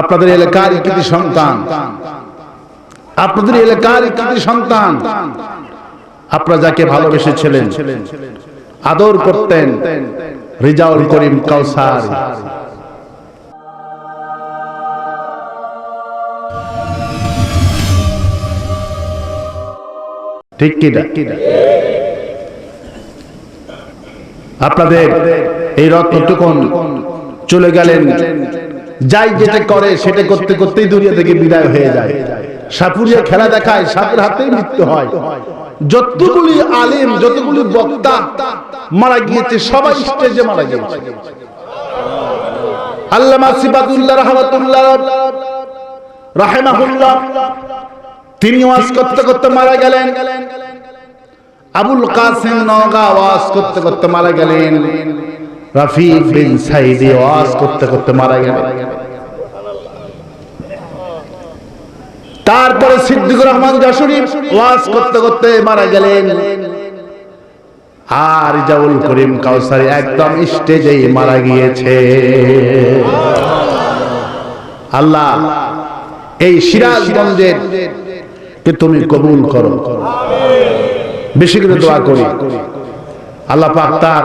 আপনাদের এলাকার কৃতি সন্তান। আপনাদের এলাকার কৃতি সন্তান। আপনারা যাকে ভালোবেসেছিলেন, আদর করতেন, রিজাউল করিম কাউসার। আপনাদের এই রত্নটুকুন চলে গেলেন যাই যেটা করে সেটা করতে করতেই দুনিয়া থেকে বিদায় হয়ে যায়। সাপুরিয়া খেলা দেখায় সাপের হাতেই মৃত্যু হয়। যতগুলি আলেম যতগুলি বক্তা মারা গিয়েছে সবাই স্টেজে মারা গিয়েছে। আল্লামা সিবাদুল্লাহ রহমাতুল্লাহ রাহেমাহুল্লাহ তিনি ওয়াজ করতে করতে মারা গেলেন। আবুল কাসিম নওগাঁ ওয়াজ করতে করতে মারা গেলেন। রাফি বিন সাইদি ওয়াজ করতে করতে মারা গেল। তারপরে সিদ্দিকুর রহমান যশোরী ওয়াজ করতে করতে মারা গেলেন। আর জাউল করিম কাউসারি একদম স্টেজেই মারা গিয়েছে। আল্লাহ এই সিরাজগঞ্জের কে তুমি কবুল করো। বেশি করে দোয়া করি। আল্লাহ পাক তার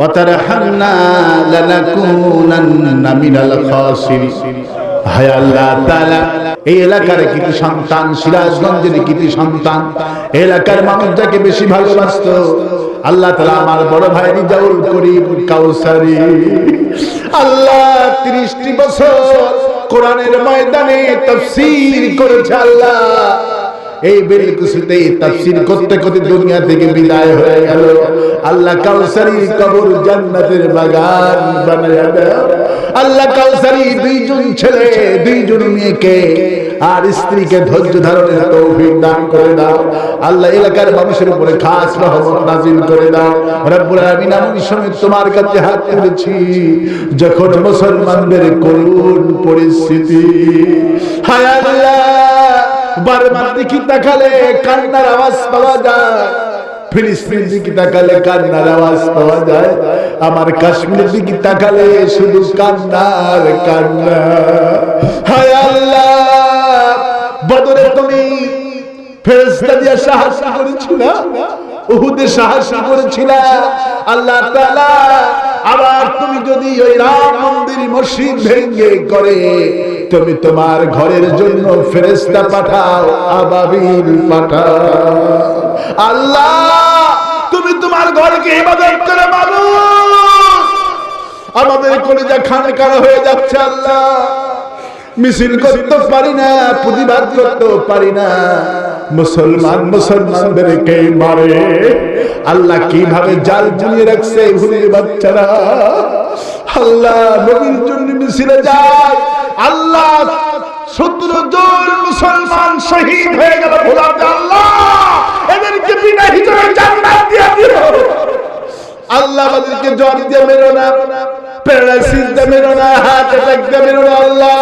وترحمنا لنكونن من الخاسرين হায় আল্লাহ তাআলা এই এলাকার কৃতি সন্তান সিরাজগঞ্জের কৃতি সন্তান এলাকার মানুষ যাকে বেশি ভালোবাসতো আল্লাহ তাআলা আমার বড় ভাই রিজাউল করিম কাউসারি আল্লাহ 30টি বছর কোরআনের ময়দানে তাফসীর করেছে আল্লাহ এই বেলকুসিতে তাফসীর করতে করতে দুনিয়া থেকে বিদায় হয়ে গেল। আল্লাহ কাউসারি কবর জান্নাতের বাগান বানায়া দাও আল্লাহ কাউসারি দুইজন ছেলে, দুইজন মেয়েকে আর স্ত্রীকে ধৈর্য ধারণের তৌফিক দান করে দাও। আল্লাহ এলাকার মানুষের উপরে খাস রহমত নাজিল করে দাও। রব্বুল আলামিন আমি সমেত তোমার কাছে হাত তুলেছি, যখন মুসলমানদের করুণ পরিস্থিতি। হায় আল্লাহ! বারবার দিকে তাকালে কান্নার আওয়াজ পাওয়া যায়। ফিলিস্তিন দিকে তাকালে কান্নার আওয়াজ পাওয়া যায়। আমার কাশ্মীরের দিকে তাকালে শুধু কান্নার কান্না। হায় আল্লাহ, বদরে তুমি ফেরেশতা উহুদে আল্লাহ তাআলা, আবার তুমি যদি ওই রাম মন্দির মসজিদ ভেঙে করে তুমি তোমার ঘরের জন্য ফেরেস্তা পাঠাও, আবাবিল পাঠাও। আল্লাহ, তুমি তোমার ঘরকে ইবাদত করে মানুষ। আমাদের কলিজা খানকার হয়ে যাচ্ছে আল্লাহ। মিছিল করতে পারি না প্রতিবাদ করতে পারি না। মুসলমান মুসলমানদেরকে মারে। আল্লাহ কীভাবে জাল জমিয়ে রাখছে ভুলির বাচ্চারা? আল্লাহ নবীর জন্য মিছিলে যায়। আল্লাহ মুসলমান শহীদ হয়ে গেল ভোলাতে আল্লাহ। এদেরকে বিনা হিসেবে জান্নাত দিয়ে আল্লাহ আমাদেরকে জ্বর দিয়ে মেরো না, প্যারালাইসিস দিয়ে মেরো না, হার্ট অ্যাটাক দিয়ে মেরো না, আল্লাহ।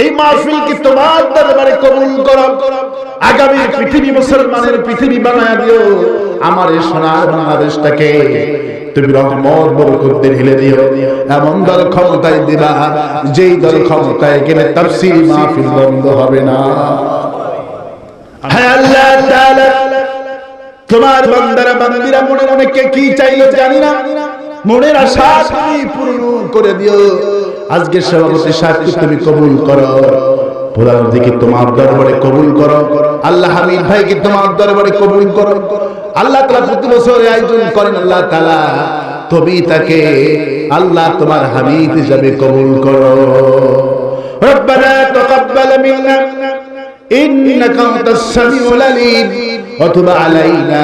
এই মাহফিল কি তোমার দরবারে কবুল করো? আগামী পৃথিবী মুসলমানের পৃথিবী বানায় দিও। আমার এই সোনার বাংলাদেশটাকে তুমি রহমত, বরকত দিয়ে ঢেলে দিও। এমন দল ক্ষমতায় দিবা, যেই দল ক্ষমতায় গেলে তাফসীর মাহফিল বন্ধ হবে না। হ্যাঁ আল্লাহ তাআলা, তোমার বান্দারা মনে অনেকে কি চাইলো জানি না। মনের আশা তুমি পূর্ণ করে দিও। আজকে সভাপতি সাহেবকে তুমি কবুল করো প্রধান দিকে তোমার দরবারে কবুল করো আল্লাহ হামিদ ভাইকে তোমার দরবারে কবুল করো আল্লাহ তালা প্রতি বছর আয়োজন করেন আল্লাহ তালা তবেই তাকে আল্লাহ তোমার হামিদ হিসাবে কবুল করো ربنا تقبل منا إنك أنت السميع العليم وتب علينا